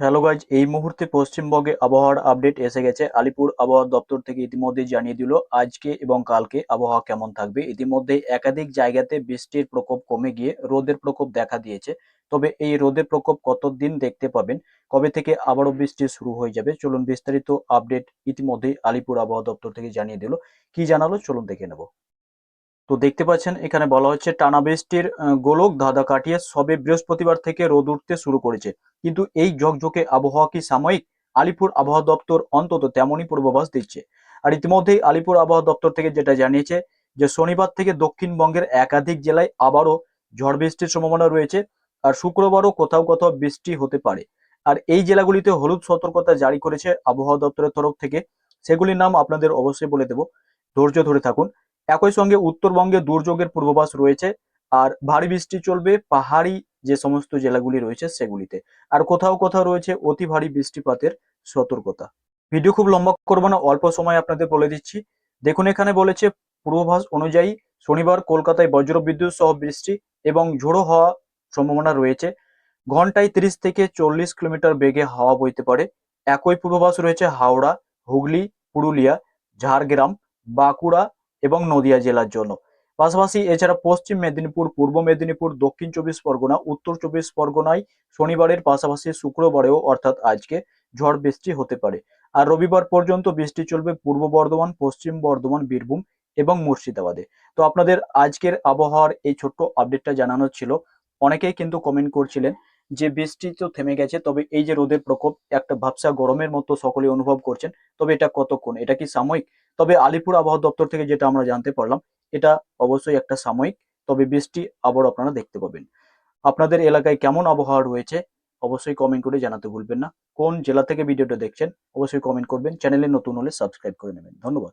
Hello guys এই মুহূর্তে পশ্চিমবঙ্গে আবহাওয়ার আপডেট এসে গেছে। আলিপুর আবহাওয়া দপ্তর থেকে ইতিমধ্যে জানিয়ে দিল, আজকে এবং কালকে আবহাওয়া কেমন থাকবে। ইতিমধ্যে একাধিক জায়গাতে বৃষ্টির প্রকোপ কমে গিয়ে রোদের প্রকোপ দেখা দিয়েছে। তবে এই রোদের প্রকোপ কতদিন দেখতে পাবেন? কবে থেকে আবারও বৃষ্টি শুরু হয়ে যাবে? চলুন বিস্তারিত আপডেট ইতিমধ্যেই আলিপুর আবহাওয়া দপ্তর থেকে জানিয়ে দিল। কি জানালো? চলুন দেখে নেব। তো দেখতে পাচ্ছেন, এখানে বলা হচ্ছে টানা বৃষ্টির গোলক ধাঁধা কাটিয়ে সবে বৃহস্পতিবার থেকে রোদ উঠতে শুরু করেছে। কিন্তু এই ঝকঝকে আবহাওয়া কি সাময়িক? আলিপুর আবহাওয়া দপ্তর অন্তত তেমনই পূর্বাভাস দিচ্ছে। আর ইতিমধ্যেই আলিপুর আবহাওয়া দপ্তর থেকে যেটা জানিয়েছে যে, শনিবার থেকে দক্ষিণবঙ্গের একাধিক জেলায় আবারও ঝড় বৃষ্টির সম্ভাবনা রয়েছে। আর শুক্রবারও কোথাও কোথাও বৃষ্টি হতে পারে। আর এই জেলাগুলিতে হলুদ সতর্কতা জারি করেছে আবহাওয়া দপ্তরের তরফ থেকে। সেগুলির নাম আপনাদের অবশ্যই বলে দেব। ধৈর্য ধরে থাকুন। একই সঙ্গে উত্তরবঙ্গে দুর্যোগের পূর্বাভাস রয়েছে আর ভারী বৃষ্টি চলবে, পাহাড়ি যে সমস্ত জেলাগুলি রয়েছে সেগুলিতে। আর কোথাও কোথাও রয়েছে অতি ভারী বৃষ্টিপাতের সতর্কতা। ভিডিও খুব লম্বা করব না, অল্প সময় আপনাদের বলে দিচ্ছি। দেখুন, এখানে বলেছে পূর্বাভাস অনুযায়ী শনিবার কলকাতায় বজ্রবিদ্যুৎ সহ বৃষ্টি এবং ঝোড়ো হওয়া সম্ভাবনা রয়েছে। ঘন্টায় তিরিশ থেকে চল্লিশ কিলোমিটার বেগে হাওয়া বইতে পারে। একই পূর্বাভাস রয়েছে হাওড়া, হুগলি, পুরুলিয়া, ঝাড়গ্রাম, বাঁকুড়া এবং নদিয়া জেলার জন্য। পাশাপাশি এছাড়া পশ্চিম মেদিনীপুর, পূর্ব মেদিনীপুর, দক্ষিণ চব্বিশ পরগনা, উত্তর চব্বিশ পরগনায় শনিবারের পাশাপাশি শুক্রবারেও অর্থাৎ আজকে ঝড় বৃষ্টি হতে পারে। আর রবিবার পর্যন্ত বৃষ্টি চলবে পূর্ব বর্ধমান, পশ্চিম বর্ধমান, বীরভূম এবং মুর্শিদাবাদে। তো আপনাদের আজকের আবহাওয়ার এই ছোট্ট আপডেটটা জানানো ছিল। অনেকেই কিন্তু কমেন্ট করছিলেন যে বৃষ্টি তো থেমে গেছে, তবে এই যে রোদের প্রকোপ, একটা ভাবসা গরমের মতো সকলে অনুভব করছেন, তবে এটা কতক্ষণ? এটা কি সাময়িক? তবে আলিপুর আবহাওয়া দপ্তর থেকে যেটা আমরা জানতে পারলাম, এটা অবশ্যই একটা সাময়িক, তবে বৃষ্টি আবার আপনারা দেখতে পাবেন। আপনাদের এলাকায় কেমন আবহাওয়া রয়েছে, অবশ্যই কমেন্ট করে জানাতে ভুলবেন না। কোন জেলা থেকে ভিডিওটা দেখছেন, অবশ্যই কমেন্ট করবেন, চ্যানেলে নতুন হলে সাবস্ক্রাইব করে নেবেন। ধন্যবাদ।